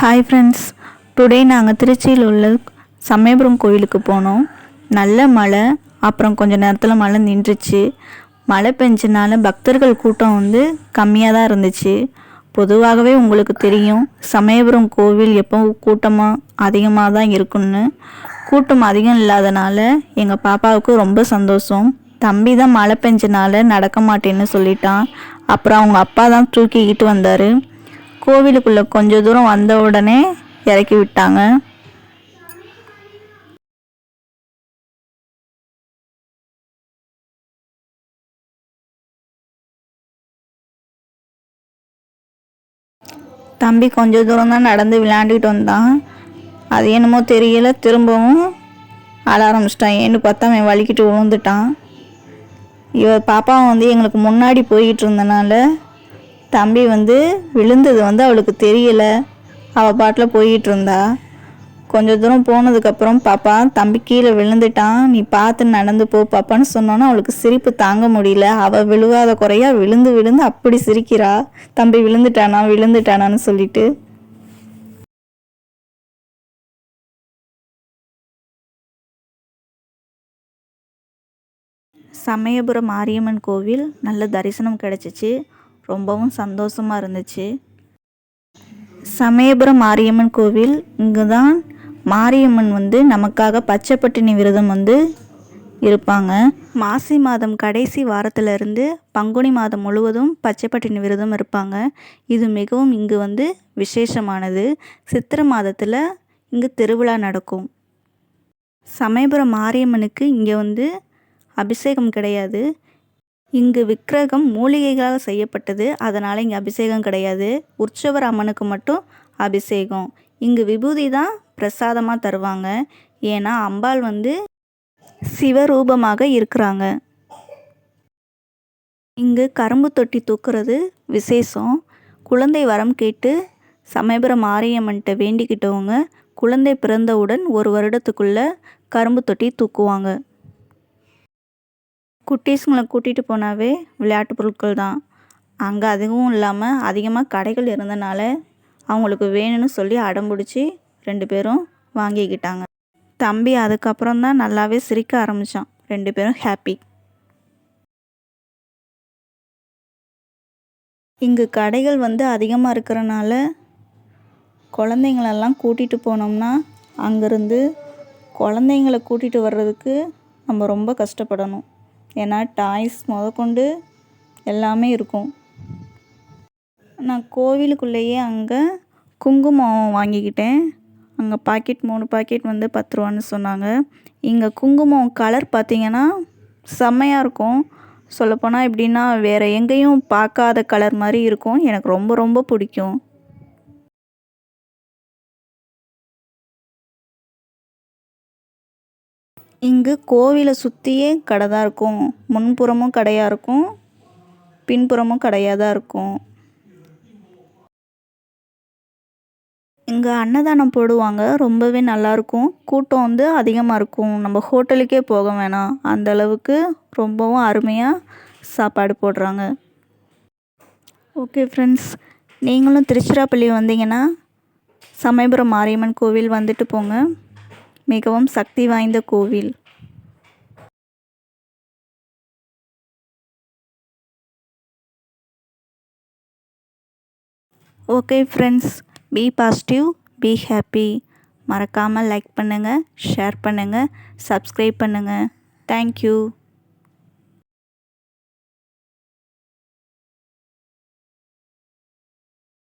Hi friends today நாங்கள் திருச்சியில் உள்ள சமயபுரம் கோவிலுக்கு போனோம். நல்ல மழை அப்புறம் கொஞ்ச நேரத்தில் மழை நின்றுச்சு. மழை பெஞ்சனால பக்தர்கள் கூட்டம் வந்து கம்மியாக தான் இருந்துச்சு. பொதுவாகவே உங்களுக்கு தெரியும் சமயபுரம் கோவில் எப்போ கூட்டமாக அதிகமாக தான் இருக்குன்னு கூட்டம் அதிகம் இல்லாதனால எங்கள் பாப்பாவுக்கு ரொம்ப சந்தோஷம். தம்பி தான் மழை பெஞ்சனால நடக்க மாட்டேன்னு சொல்லிட்டான். அப்புறம் அவங்க அப்பா தான் தூக்கிக்கிட்டு வந்தார். கோவிலுக்குள்ளே கொஞ்ச தூரம் வந்த உடனே இறக்கி விட்டாங்க. தம்பி கொஞ்ச தூரம் தான் நடந்து விளையாண்டுக்கிட்டு வந்தான். அது என்னமோ தெரியல. திரும்பவும் அழ ஆரம்பிச்சிட்டான். ஏன்னு பார்த்தா அவன் வலிக்கிட்டு விழுந்துட்டான். இவ பாப்பாவும் வந்து எங்களுக்கு முன்னாடி போய்கிட்டு இருந்தனால தம்பி வந்து விழுந்தது வந்து அவளுக்கு தெரியலை. அவள் பாட்டில் போயிட்டு இருந்தா. கொஞ்ச தூரம் போனதுக்கப்புறம் பாப்பா தம்பி கீழே விழுந்துட்டான். நீ பார்த்து நடந்து போ பாப்பான்னு சொன்னோன்னா அவளுக்கு சிரிப்பு தாங்க முடியல. அவள் விழுவாத குறையா விழுந்து விழுந்து அப்படி சிரிக்கிறா. தம்பி விழுந்துட்டானா விழுந்துட்டானான்னு சொல்லிட்டு. சமயபுரம் மாரியம்மன் கோவில் நல்ல தரிசனம் கிடச்சிச்சு. ரொம்பவும் சந்தோஷமாக இருந்துச்சு. சமயபுரம் மாரியம்மன் கோவில் இங்கு தான் மாரியம்மன் வந்து நமக்காக பச்சைப்பட்டினி விரதம் வந்து இருப்பாங்க. மாசி மாதம் கடைசி வாரத்திலிருந்து பங்குனி மாதம் முழுவதும் பச்சைப்பட்டினி விரதம் இருப்பாங்க. இது மிகவும் இங்கு வந்து விசேஷமானது. சித்திரை மாதத்தில் இங்கு திருவிழா நடக்கும். சமயபுரம் மாரியம்மனுக்கு இங்கே வந்து அபிஷேகம் கிடையாது. இங்கு விக்கிரகம் மூலிகைகளால் செய்யப்பட்டது. அதனால் இங்கே அபிஷேகம் கிடையாது. உற்சவர் அம்மனுக்கு மட்டும் அபிஷேகம். இங்கு விபூதி தான் பிரசாதமாக தருவாங்க. ஏன்னா அம்பாள் வந்து சிவரூபமாக இருக்கிறாங்க. இங்கு கரும்பு தொட்டி தூக்குறது விசேஷம். குழந்தை வரம் கேட்டு சமயபுரம் மாரியம்மன்கிட்ட வேண்டிக்கிட்டவங்க குழந்தை பிறந்தவுடன் ஒரு வருடத்துக்குள்ள கரும்பு தொட்டி தூக்குவாங்க. குட்டீஸுங்களை கூட்டிகிட்டு போனாவே விளையாட்டு பொருட்கள் தான். அங்கே அதுவும் இல்லாமல் அதிகமாக கடைகள் இருந்தனால அவங்களுக்கு வேணும்னு சொல்லி அடம்பிடிச்சி ரெண்டு பேரும் வாங்கிக்கிட்டாங்க. தம்பி அதுக்கப்புறம் தான் நல்லாவே சிரிக்க ஆரம்பித்தான் ரெண்டு பேரும் ஹாப்பி இங்கு கடைகள் வந்து அதிகமாக இருக்கிறனால குழந்தைங்களெல்லாம் கூட்டிகிட்டு போனோம்னா அங்கேருந்து குழந்தைங்கள கூட்டிகிட்டு வர்றதுக்கு நம்ம ரொம்ப கஷ்டப்படணும். ஏன்னா டாய்ஸ் முதக்கொண்டு எல்லாமே இருக்கும். நான் கோவிலுக்குள்ளேயே அங்கே குங்குமம் வாங்கிக்கிட்டேன். அங்கே பாக்கெட் மூணு பாக்கெட் வந்து பத்து ரூபான்னு சொன்னாங்க. இங்கே குங்குமம் கலர் பார்த்திங்கன்னா செம்மையாக இருக்கும். சொல்லப்போனால் எப்படின்னா வேறு எங்கேயும் பார்க்காத கலர் மாதிரி இருக்கும். எனக்கு ரொம்ப ரொம்ப பிடிக்கும். இங்கு கோவிலை சுற்றியே கடை தான் இருக்கும். முன்புறமும் கடையாக இருக்கும். பின்புறமும் கடையாக தான் இருக்கும். இங்கே அன்னதானம் போடுவாங்க. ரொம்பவே நல்லாயிருக்கும் கூட்டம் வந்து அதிகமாக இருக்கும். நம்ம ஹோட்டலுக்கே போக வேணாம். அந்த அளவுக்கு ரொம்பவும் அருமையாக சாப்பாடு போடுறாங்க. Okay friends. நீங்களும் திருச்சிராப்பள்ளி வந்தீங்கன்னா சமயபுரம் மாரியம்மன் கோவில் வந்துட்டு போங்க. மிகவும் சக்தி வாய்ந்த கோவில். Okay friends be positive be happy. மறக்காமல் லைக் பண்ணுங்கள் ஷேர் பண்ணுங்கள் சப்ஸ்கிரைப் பண்ணுங்கள் தேங்க்யூ.